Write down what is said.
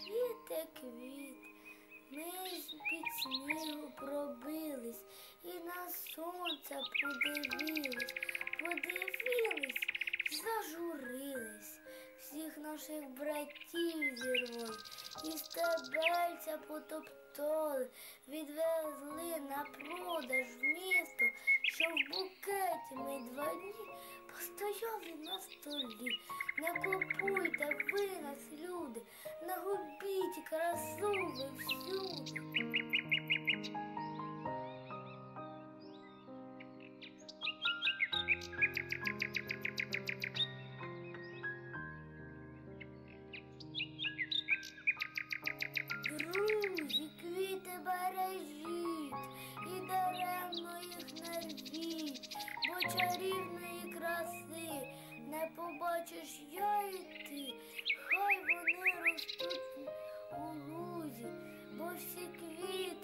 Квіте, квіт, ми під снігу пробились і на сонце подивились, подивились, зажурились. Всіх наших братів зірвали, і стебельця потоптали, відвезли на продаж в місто, що в букеті ми два дні постояли на столі. Не купуйте ви красу всюди. Друзі, квіти бережіть і даремно їх не бо чарівної краси не побачиш я і ти. Хай fikri